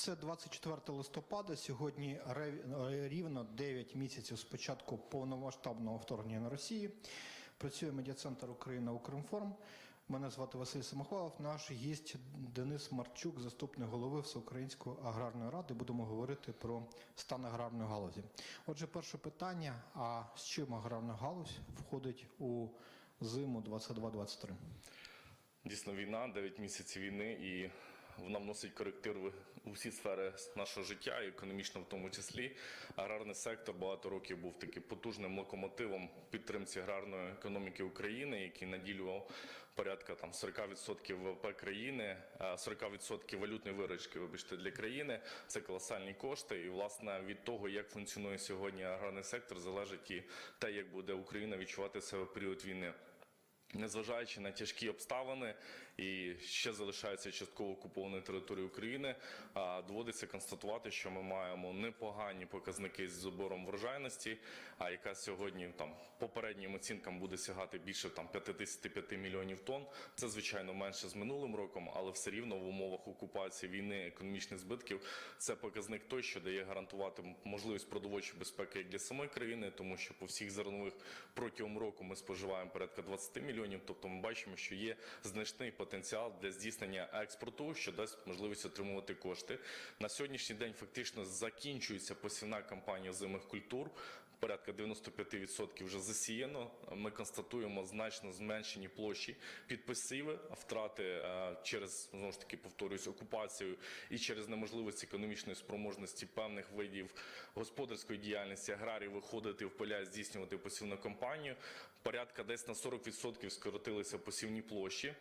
Це 24 листопада. Сьогодні ре- рівно 9 місяців з початку повномасштабного вторгнення на Росії. Працює медіа-центр Україна Укрінформ. Мене звати Василь Самохвалов. Наш гість Денис Марчук, заступник голови Всеукраїнської аграрної ради. Будемо говорити про стан аграрної галузі. Отже, перше питання: а з чим аграрна галузь входить у зиму 22-23? Дійсно, війна, 9 місяців війни, і вона вносить корективи у всі сфери нашого життя, і економічно в тому числі. Аграрний сектор багато років був таким потужним локомотивом підтримці аграрної економіки України, який наділював порядка там 40% ВВП країни, а 40% валютної виручки, вибачте, для країни. Це колосальні кошти. І власне від того, як функціонує сьогодні аграрний сектор, залежить і те, як буде Україна відчувати себе в період війни. Незважаючи на тяжкі обставини і ще залишається частково окупованою територією України, а, доводиться констатувати, що ми маємо непогані показники з забором врожайності, а яка сьогодні там попереднім оцінкам буде сягати більше там 55 мільйонів тонн. Це звичайно менше з минулим роком, але все рівно в умовах окупації війни, економічних збитків, це показник той, що дає гарантувати можливість продовольчої безпеки як для самої країни, тому що по всіх зернових протягом року ми споживаємо порядка 20 мільйонів. Тобто, ми бачимо, що є значний потенціал для здійснення експорту, що дасть можливість отримувати кошти. На сьогоднішній день фактично закінчується посівна кампанія зимих культур. Порядка 95% вже засіяно. Ми констатуємо значно зменшені площі під посіви, втрати е, через знову ж таки повторюсь окупацію і через неможливість економічної спроможності певних видів господарської діяльності аграрів виходити в поля здійснювати посівну кампанію. Порядка десь на 40% скоротилися посівні площі.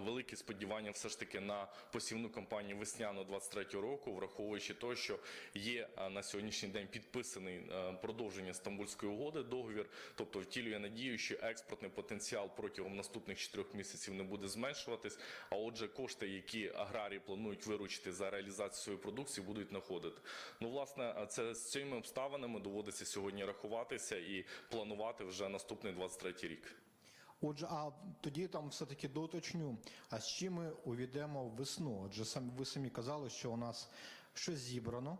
Великі сподівання все ж таки на посівну кампанію весняну 23 року, враховуючи те, що є на сьогоднішній день підписаний е, продовження Стамбульської угоди договір, тобто втілює надію, що експортний потенціал протягом наступних 4 місяців не буде зменшуватись. А отже, кошти, які аграрії планують виручити за реалізацію своєї продукції, будуть знаходити. Ну, власне, це з цими обставинами доводиться сьогодні рахуватися і планувати вже наступний 23 рік. Отже, а тоді там все-таки доуточню, а з чим ми увійдемо в весну? Отже, сам ви самі казали, що у нас щось зібрано,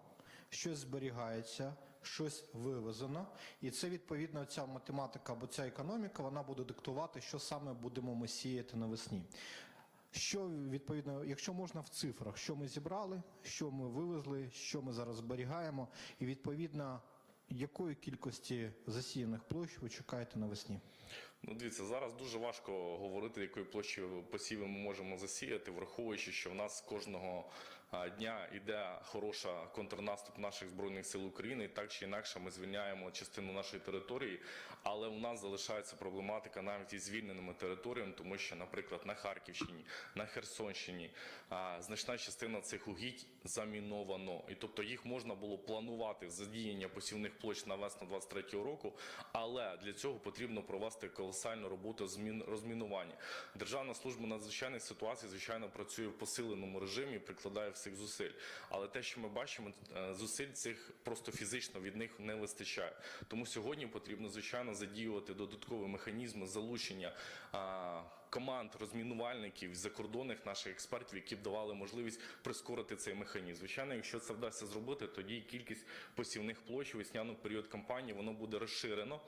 щось зберігається, щось вивезено, і це відповідно ця математика або ця економіка, вона буде диктувати, що саме будемо ми сіяти навесні. Що відповідно, якщо можна в цифрах, що ми зібрали, що ми вивезли, що ми зараз зберігаємо, і відповідно якої кількості засіяних площ ви чекаєте навесні? Ну, дивіться, зараз дуже важко говорити, якої площі посівів ми можемо засіяти, враховуючи, що в нас кожного дня йде хороша контрнаступ наших збройних сил України, і так чи інакше ми звільняємо частину нашої території, але у нас залишається проблематика навіть із звільненими територіями, тому що, наприклад, на Харківщині, на Херсонщині значна частина цих угідь заміновано, і тобто їх можна було планувати задіяння посівних площ на весну 23 року, але для цього потрібно провести колосальну роботу змін розмінування. Державна служба надзвичайних ситуацій, звичайно, працює в посиленому режимі, прикладає всіх зусиль. Але те, що ми бачимо, е, зусиль цих просто фізично від них не вистачає. Тому сьогодні потрібно звичайно задіювати додаткові механізми залучення команд розмінувальників закордонних наших експертів, які б давали можливість прискорити цей механізм. Звичайно, якщо це вдасться зробити, тоді кількість посівних площ весняну період кампанії воно буде розширено.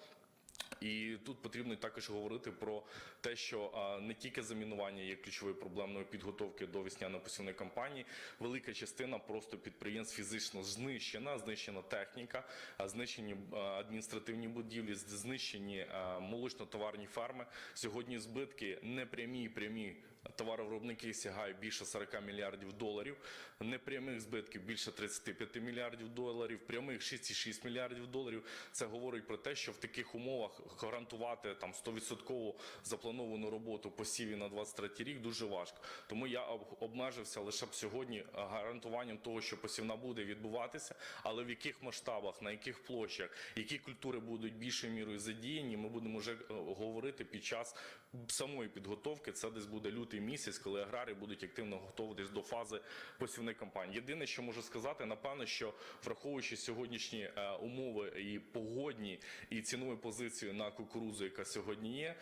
І тут потрібно також говорити про те, що не тільки замінування є ключовою проблемною підготовки до весняно-посівної кампанії. Велика частина просто підприємств фізично знищена, знищена техніка, знищені адміністративні будівлі, знищені молочно-товарні ферми. Сьогодні збитки непрямі і прямі товаровиробники сягають більше 40 мільярдів доларів, непрямих збитків більше 35 мільярдів доларів, прямих 6,6 мільярдів доларів. Це говорить про те, що в таких умовах гарантувати там 100% заплановану роботу посіві на 23 рік дуже важко. Тому я обмежився лише б сьогодні гарантуванням того, що посівна буде відбуватися, але в яких масштабах, на яких площах, які культури будуть більшою мірою задіяні, ми будемо вже е, говорити під час самої підготовки. Це десь буде лютий лютий місяць, коли аграрії будуть активно готуватись до фази посівної кампанії. Єдине, що можу сказати, напевно, що враховуючи сьогоднішні е, умови і погодні, і цінову позицію на кукурузу, яка сьогодні є,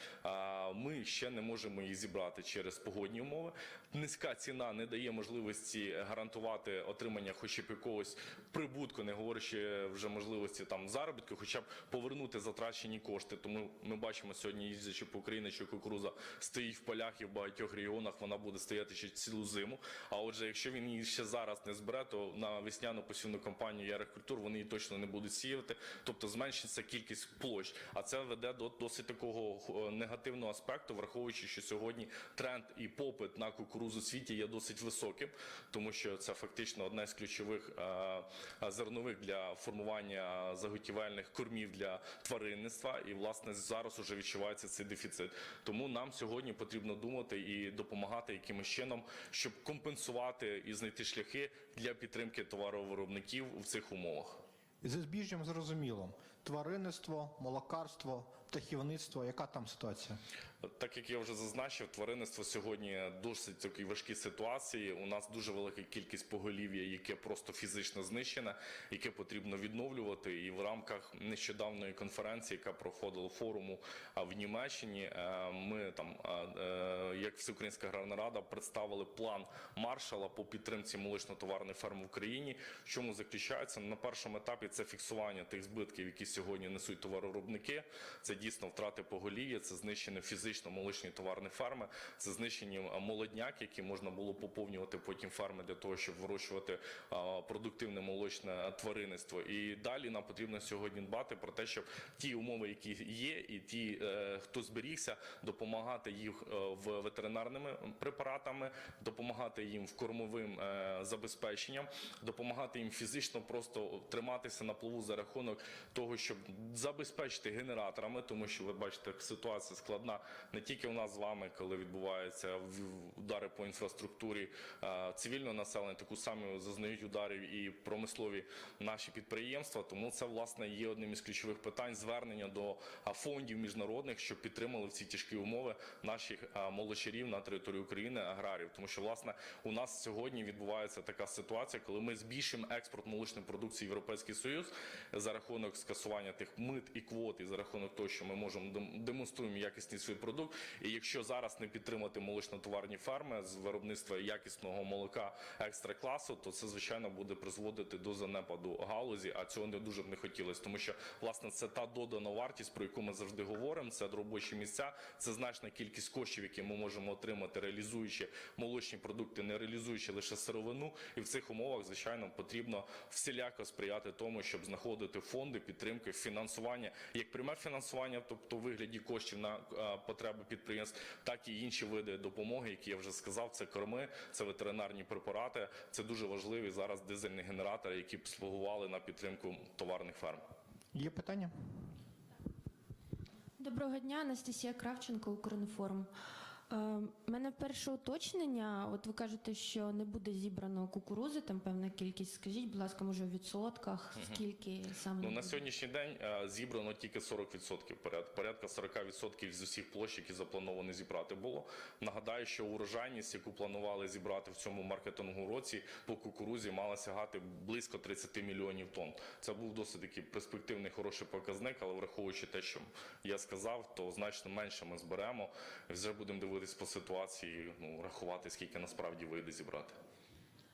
ми ще не можемо її зібрати через погодні умови. Низька ціна не дає можливості гарантувати отримання хоч б якогось прибутку, не говорячи вже можливості там заробітку, хоча б повернути затрачені кошти. Тому ми бачимо сьогодні, їздячи по Україні, що кукуруза стоїть в полях і в багатьох регіонах вона буде стояти ще цілу зиму. А отже, якщо він її ще зараз не збере, то на весняну посівну кампанію ярих культур вони її точно не будуть сіяти, тобто зменшиться кількість площ. А це веде до досить такого е, негативного аспекту, враховуючи, що сьогодні тренд і попит на кукурузу в світі є досить високим, тому що це фактично одне з ключових е, е, зернових для формування заготівельних кормів для тваринництва. І власне зараз уже відчувається цей дефіцит. Тому нам сьогодні потрібно думати і допомагати якимось чином, щоб компенсувати і знайти шляхи для підтримки товаровиробників в цих умовах. І зі збіжжям зрозуміло. Тваринництво, молокарство, птахівництво. Яка там ситуація? Так як я вже зазначив, тваринництво сьогодні досить такій важкій ситуації. У нас дуже велика кількість поголів'я, яке просто фізично знищене, яке потрібно відновлювати. І в рамках нещодавної конференції, яка проходила форуму в Німеччині, е, ми там, е, як Всеукраїнська аграрна рада, представили план маршала по підтримці молочно-товарної ферми в Україні. В чому заключається на першому етапі це фіксування тих збитків, які сьогодні несуть товаровиробники. Це дійсно втрати поголів'я, це знищення фізично молочні товарні ферми, це знищені молодняк, які можна було поповнювати потім ферми для того, щоб вирощувати продуктивне молочне тваринництво. І далі нам потрібно сьогодні дбати про те, щоб ті умови, які є, і ті, е, хто зберігся, допомагати їх е, в ветеринарними препаратами, допомагати їм в кормовим е, забезпеченням, допомагати їм фізично просто триматися на плаву за рахунок того, щоб забезпечити генераторами, тому що ви бачите, ситуація складна не тільки у нас з вами, коли відбуваються удари по інфраструктурі цивільного населення, таку саму зазнають ударів і промислові наші підприємства. Тому це власне є одним із ключових питань звернення до фондів міжнародних, щоб підтримали в ці тяжкі умови наших молочарів на території України, аграрів. Тому що власне у нас сьогодні відбувається така ситуація, коли ми збільшуємо експорт молочної продукції в Європейський Союз за рахунок скасування тих мит і квот, і за рахунок того, що ми можемо дем- демонструємо якісний свій продукт. І якщо зараз не підтримати молочно-товарні ферми з виробництва якісного молока екстра класу, то це звичайно буде призводити до занепаду галузі. А цього не дуже б не хотілося, тому що власне це та додана вартість, про яку ми завжди говоримо. Це робочі місця, це значна кількість коштів, які ми можемо отримати, реалізуючи молочні продукти, не реалізуючи лише сировину. І в цих умовах, звичайно, потрібно всіляко сприяти тому, щоб знаходити фонди підтримки, фінансування, як пряме фінансування, тобто вигляді коштів на е, потреби підприємств, так і інші види допомоги, які я вже сказав. Це корми, це ветеринарні препарати. Це дуже важливі зараз дизельні генератори, які б слугували на підтримку товарних ферм. Є питання? Доброго дня, Анастасія Кравченко, Укрінформ. Е, У мене перше уточнення. От ви кажете, що не буде зібрано кукурузи, там певна кількість. Скажіть, будь ласка, може у відсотках, скільки саме Ну на буде? сьогоднішній день е, зібрано тільки 40%. поряд- Порядка 40% з усіх площ, які заплановані зібрати було. Нагадаю, що урожайність, яку планували зібрати в цьому маркетинговому році по кукурузі, мала сягати близько 30 мільйонів тонн. Це був досить такий перспективний хороший показник, але враховуючи те, що я сказав, то значно менше ми зберемо. Вже будемо дивитись по ситуації, ну рахувати скільки насправді вийде зібрати.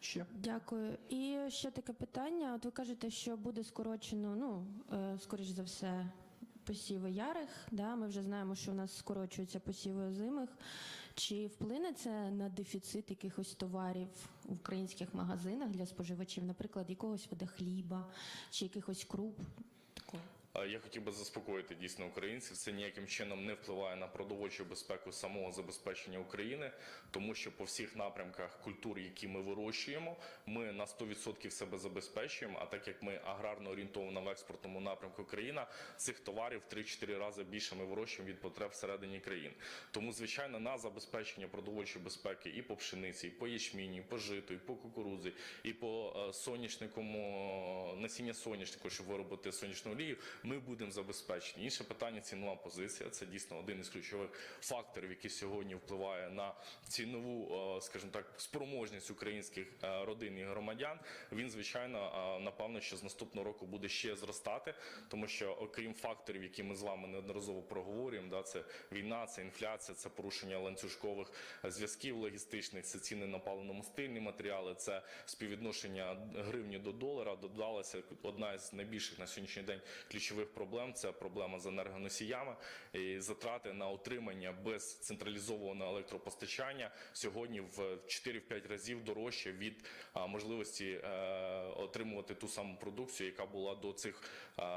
Ще? Дякую. І ще таке питання. От ви кажете, що буде скорочено, ну, е, скоріш за все, посіви ярих. Да? Ми вже знаємо, що у нас скорочуються посіви озимих. Чи вплине це на дефіцит якихось товарів в українських магазинах для споживачів, наприклад, якогось вида хліба чи якихось круп? Я хотів би заспокоїти дійсно українців. Це ніяким чином не впливає на продовольчу безпеку самого забезпечення України, тому що по всіх напрямках культур, які ми вирощуємо, ми на 100% себе забезпечуємо. А так як ми аграрно орієнтована в експортному напрямку країна, цих товарів в 3-4 рази більше ми вирощуємо від потреб всередині країн. Тому, звичайно, на забезпечення продовольчої безпеки і по пшениці, і по ячміні, і по житу, і по кукурудзі, і по е, насіння соняшнику, щоб виробити сонячну олію, ми будемо забезпечені. Інше питання цінова позиція. Це дійсно один із ключових факторів, який сьогодні впливає на цінову, е, скажімо так, спроможність українських е, родин і громадян. Він звичайно е, напевно, що з наступного року буде ще зростати, тому що окрім факторів, які ми з вами неодноразово проговорюємо, да, це війна, це інфляція, це порушення ланцюжкових зв'язків логістичних, це ціни на паливно-мастильні матеріали, це співвідношення гривні до долара. Додалася одна із найбільших на сьогоднішній день ключових проблем. Це проблема з енергоносіями і затрати на утримання без централізованого електропостачання сьогодні в 4-5 разів дорожче від можливості е, отримувати ту саму продукцію, яка була до цих,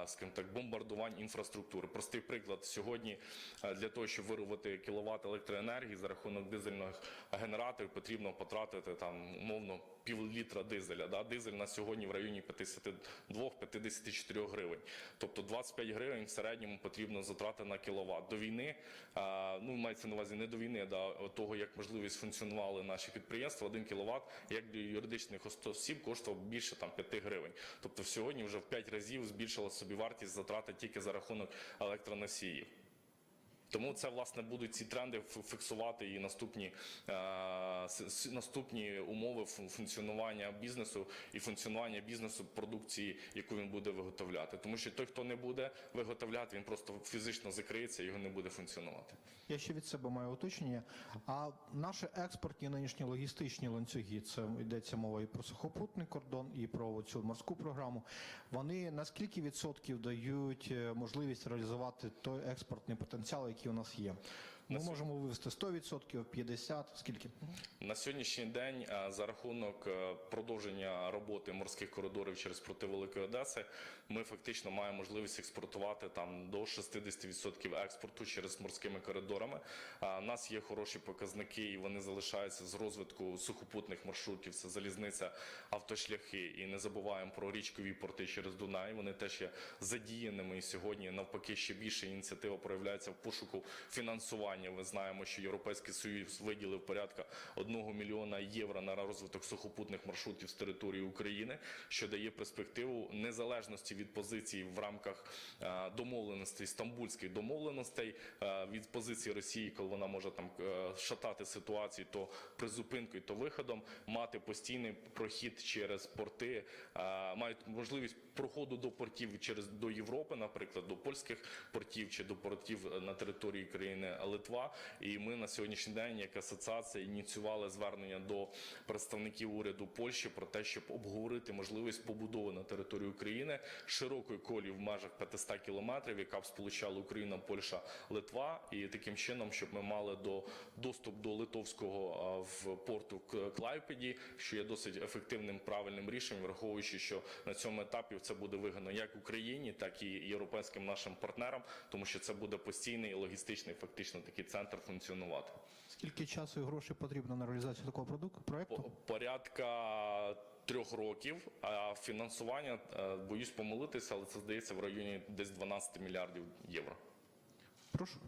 скажімо так, бомбардувань інфраструктури. Простий приклад сьогодні е, для того, щоб виробити кіловат електроенергії за рахунок дизельних генераторів, потрібно потратити там умовно пів літра дизеля. Да? Дизель на сьогодні в районі 52-54 гривень. Тобто 25 гривень в середньому потрібно затрати на кіловат. До війни, ну мається на увазі не до війни, да, того, як можливість функціонували наші підприємства, 1 кіловат, як для юридичних осіб коштував більше там 5 гривень. Тобто сьогодні вже в 5 разів збільшила собі вартість затрати тільки за рахунок електроносіїв. Тому це власне будуть ці тренди фіксувати і наступні, е, наступні умови фун- функціонування бізнесу і функціонування бізнесу продукції, яку він буде виготовляти. Тому що той, хто не буде виготовляти, він просто фізично закриється, його не буде функціонувати. Я ще від себе маю уточнення. А наші експортні нинішні логістичні ланцюги, це йдеться мова і про сухопутний кордон, і про цю морську програму. Вони на скільки відсотків дають е, можливість реалізувати той експортний потенціал, який у нас є? Ми На можемо вивести 100%, 50%, скільки? На сьогоднішній день е, за рахунок е, продовження роботи морських коридорів через проти Великої Одеси, ми фактично маємо можливість експортувати там до 60% експорту через морськими коридорами. У нас є хороші показники, і вони залишаються з розвитку сухопутних маршрутів. Це залізниця, автошляхи. І не забуваємо про річкові порти через Дунай. Вони теж є задіяними. І сьогодні навпаки ще більше ініціатива проявляється в пошуку фінансування. Ви знаємо, що Європейський Союз виділив порядка 1 мільйона євро на розвиток сухопутних маршрутів з території України, що дає перспективу незалежності від позицій в рамках е, домовленостей стамбульських домовленостей е, від позиції Росії, коли вона може там е, шатати ситуацію, то призупинкою, то виходом, мати постійний прохід через порти, мають можливість проходу до портів через до Європи, наприклад, до польських портів чи до портів на території країни Литва. І ми на сьогоднішній день, як асоціація, ініціювали звернення до представників уряду Польщі про те, щоб обговорити можливість побудови на території України широкої колії в межах 500 кілометрів, яка б сполучала Україна, Польща, Литва, і таким чином, щоб ми мали до доступ до литовського в порту Клайпеді, що є досить ефективним правильним рішенням, враховуючи, що на цьому етапі це буде вигідно як Україні, так і європейським нашим партнерам, тому що це буде постійний логістичний, фактично такий центр функціонувати. Скільки часу і грошей потрібно на реалізацію такого продукту проекту? Порядка трьох років, а фінансування е, боюсь помилитися, але це здається в районі десь 12 мільярдів євро. Прошу.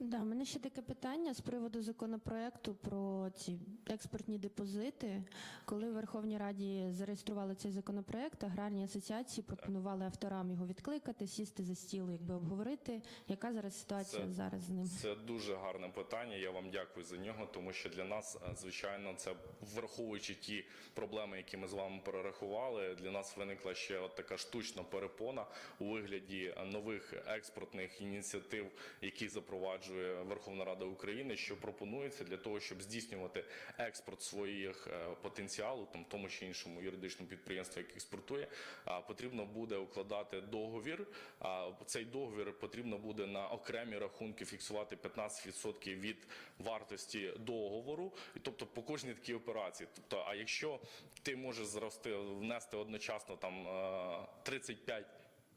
Да, у мене ще таке питання з приводу законопроекту про ці експортні депозити. Коли в Верховній Раді зареєстрували цей законопроект, аграрні асоціації пропонували авторам його відкликати, сісти за стіл, якби обговорити. Яка зараз ситуація Це- зараз з ним? Це дуже гарне питання. Я вам дякую за нього, тому що для нас, е, звичайно, це враховуючи ті проблеми, які ми з вами перерахували. Для нас виникла ще от така штучна перепона у вигляді нових експортних ініціатив, які запроваджує Верховна Рада України, що пропонується для того, щоб здійснювати експорт своїх е, потенціалу, там тому чи іншому юридичному підприємству, яке експортує, потрібно буде укладати договір. Цей договір потрібно буде на окремі рахунки фіксувати 15% від вартості договору, тобто по кожній такій операції. Тобто, а якщо ти можеш зрости внести одночасно там е, 35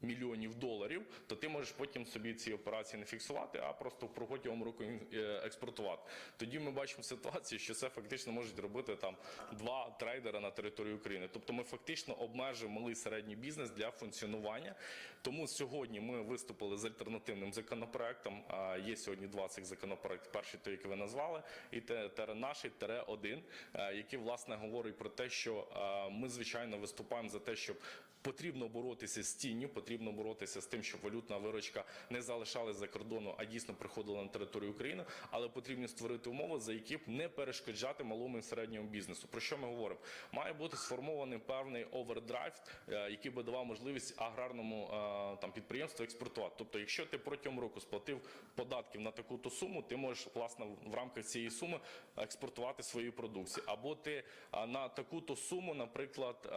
мільйонів доларів, то ти можеш потім собі ці операції не фіксувати, а просто протягом року е, експортувати. Тоді ми бачимо ситуацію, що це фактично можуть робити там два трейдера на території України. Тобто ми фактично обмежуємо малий середній бізнес для функціонування. Тому сьогодні ми виступили з альтернативним законопроектом. Є сьогодні два цих законопроекти. Перший той, який ви назвали, і те, тере наший тере один, е, який власне говорить про те, що е, ми звичайно виступаємо за те, щоб потрібно боротися з тінню, потрібно боротися з тим, щоб валютна виручка не залишалась за кордону, а дійсно приходила на територію України. Але потрібно створити умови, за які б не перешкоджати малому і середньому бізнесу. Про що ми говоримо? Має бути сформований певний овердрайв, е, який би давав можливість аграрному е, там підприємству експортувати. Тобто, якщо ти протягом року сплатив податків на таку-то суму, ти можеш власне в рамках цієї суми експортувати свої продукції. Або ти на таку-то суму, наприклад,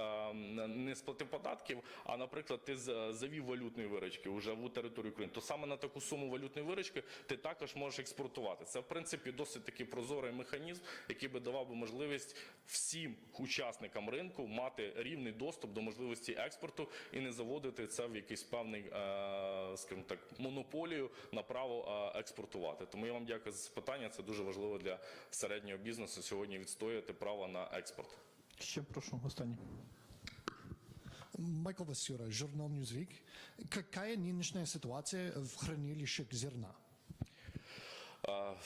не сплатив податків, а наприклад, ти з- завів валютної виручки вже в територію України, то саме на таку суму валютної виручки ти також можеш експортувати. Це в принципі досить такий прозорий механізм, який би давав би можливість всім учасникам ринку мати рівний доступ до можливості експорту і не заводити це в якийсь певний, е, скажімо так, монополію на право е, експортувати. Тому я вам дякую за питання. Це дуже важливо для середнього бізнесу сьогодні відстояти право на експорт. Ще прошу останнє. Майкл Васюра, журнал Newsweek. Какая нынешняя ситуация в хранилищах зерна?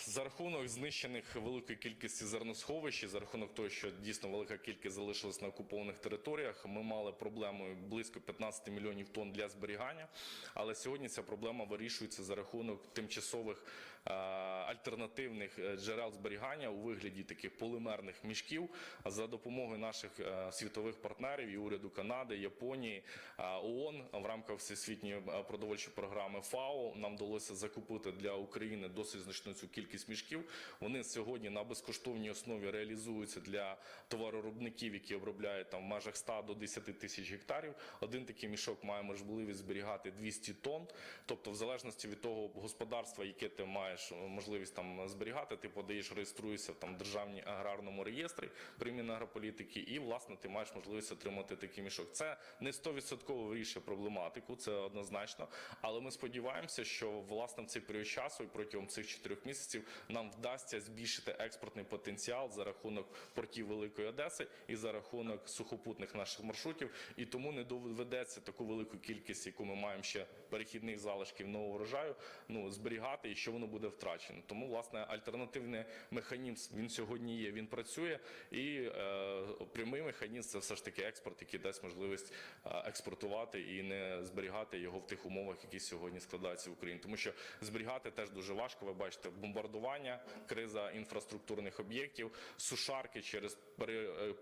За рахунок знищених великої кількості зерносховищ, за рахунок того, що дійсно велика кількість залишилась на окупованих територіях, ми мали проблему близько 15 мільйонів тонн для зберігання. Але сьогодні ця проблема вирішується за рахунок тимчасових е, альтернативних е, джерел зберігання у вигляді таких полімерних мішків за допомогою наших е, світових партнерів і уряду Канади, Японії, ООН в рамках всесвітньої продовольчої програми ФАО нам вдалося закупити для України досить значну цю кількість мішків. Вони сьогодні на безкоштовній основі реалізуються для товароробників, які обробляють там в межах 100 до 10 тисяч гектарів. Один такий мішок має можливість зберігати 200 тонн. Тобто, в залежності від того господарства, яке ти маєш можливість там зберігати, ти подаєш, реєструєшся в державній аграрному реєстрі при Мінагрополітики, і власне ти маєш можливість отримати такий мішок. Це не 100% вирішує проблематику, це однозначно. Але ми сподіваємося, що власне в цей період часу і протягом цих чотирьох місяців нам вдасться збільшити експортний потенціал за рахунок портів Великої Одеси і за рахунок сухопутних наших маршрутів. І тому не доведеться таку велику кількість, яку ми маємо ще перехідних залишків нового врожаю, ну зберігати і що воно буде втрачено. Тому власне альтернативний механізм він сьогодні є. Він працює, і е, прямий механізм це все ж таки експорт, який дасть можливість е, експортувати і не зберігати його в тих умовах, які сьогодні складаються в Україні. Тому що зберігати теж дуже важко. Ви бачите, бомбардування, криза інфраструктурних об'єктів, сушарки через е,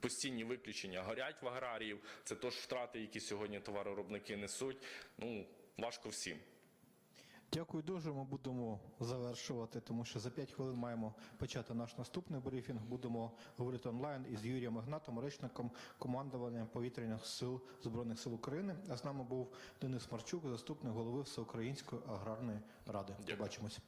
Постійні виключення горять в аграріїв. Це тож втрати, які сьогодні товароробники несуть. Ну важко всім. Дякую дуже. Ми будемо завершувати, тому що за 5 хвилин маємо почати наш наступний брифінг. Будемо говорити онлайн із Юрієм Ігнатом, речником командування повітряних сил збройних сил України. А з нами був Денис Марчук, заступник голови Всеукраїнської аграрної ради. Дякую. Побачимось.